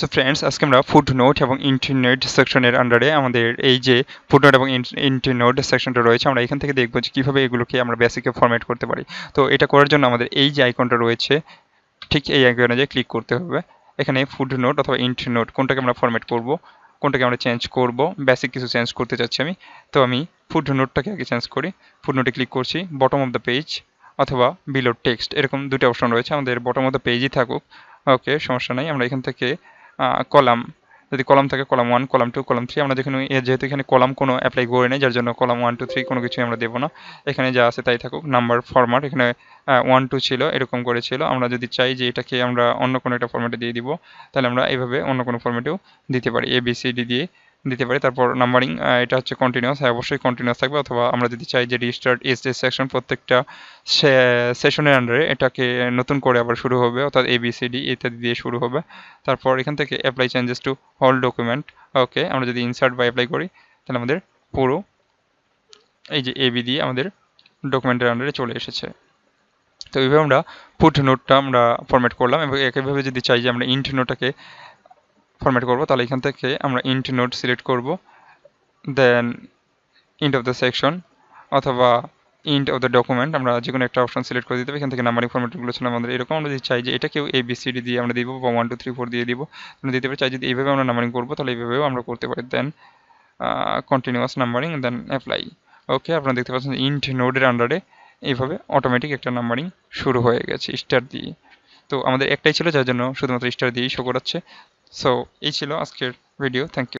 So friends আজকে আমরা food note এবং ইন্টারনেট সেকশনের আন্ডারে আমাদের এই যে ফুড নোট এবং ইন্টারনোট সেকশনটা রয়েছে, আমরা এখান থেকে দেখব যে কীভাবে এগুলোকে আমরা বেসিকে ফরম্যাট করতে পারি। তো এটা করার জন্য আমাদের এই যে আইকনটা রয়েছে, ঠিক এই আইকনে যে ক্লিক করতে হবে। এখানে ফুড নোট অথবা ইন্টারনোট কোনটাকে আমরা ফরম্যাট করব, কোনটাকে আমরা চেঞ্জ করব বেসিক কিছু চেঞ্জ করতে চাচ্ছি আমি। তো আমি ফুড নোটটাকে আগে চেঞ্জ করি ফুড নোটে ক্লিক করছি বটম অফ দ্য পেজ অথবা বিলো টেক্সট এরকম দুটো অপশন রয়েছে। আমাদের বটম অফ দ্য পেজই থাকুক। ওকে সমস্যা নাই, আমরা এখান থেকে কলাম। যদি কলাম থাকে, column one column two column three আমরা যেখানে যেহেতু এখানে কলাম কোনো অ্যাপ্লাই করে নেই, যার জন্য কলাম ওয়ান টু থ্রি কোনো কিছুই আমরা দেবো না। এখানে যা আছে তাই থাকুক নাম্বার ফরম্যাট এখানে ওয়ান টু ছিল, এরকম করে ছিল আমরা যদি চাই যে এটাকে আমরা অন্য কোনো একটা ফরম্যাটে দিয়ে দিব, তাহলে আমরা এইভাবে অন্য কোনো ফরম্যাটেও দিতে পারি এ বি সি ডি দিয়ে। দিতে পারি। তারপর নাম্বারিং এটা হচ্ছে কন্টিনিউয়াস হ্যাঁ অবশ্যই কন্টিনিউয়াস থাকবে। অথবা আমরা যদি চাই যে রিস্টার্ট এস এস সেকশন প্রত্যেকটা সেশনের আন্ডারে এটাকে নতুন করে আবার শুরু হবে, অর্থাৎ এ বি সি ডি ইত্যাদি দিয়ে শুরু হবে। তারপর এখান থেকে apply changes to whole document okay আমরা যদি ইনসার্ট বা অ্যাপ্লাই করি, তাহলে আমাদের পুরো এই যে এবি দিয়ে আমাদের ডকুমেন্টের আন্ডারে চলে এসেছে। তো এইভাবে আমরা ফুট নোটটা আমরা ফরম্যাট করলাম এবং একইভাবে যদি চাই যে আমরা ইন্ট নোটটাকে ফরম্যাট করব, তাহলে এখান থেকে আমরা ইন্ট নোট সিলেক্ট করব then end of the section অথবা ইন্ট অফ দ্য ডকুমেন্ট আমরা যে কোনো একটা অপশন সিলেক্ট করে দিতে হবে, এখান থেকে নাম্বারিং ফরম্যাটগুলো ছিল আমাদের এরকম। আমরা যদি চাই যে এটাকেও এ বি সি ডি দিয়ে আমরা দিব, বা ওয়ান টু থ্রি ফোর দিয়ে দিব দিতে পারি। চাই যদি এইভাবে আমরা নাম্বারিং করব, তাহলে এইভাবেও আমরা করতে পারি। Then continuous numbering then apply okay আপনারা দেখতে পাচ্ছেন ইন্ট নোডের আন্ডারে এইভাবে অটোমেটিক একটা নাম্বারিং শুরু হয়ে গেছে স্টার দিয়ে। তো আমাদের একটাই ছিল, যার জন্য শুধুমাত্র স্টার দিয়েই শো করাচ্ছে। So each will ask your video. Thank you.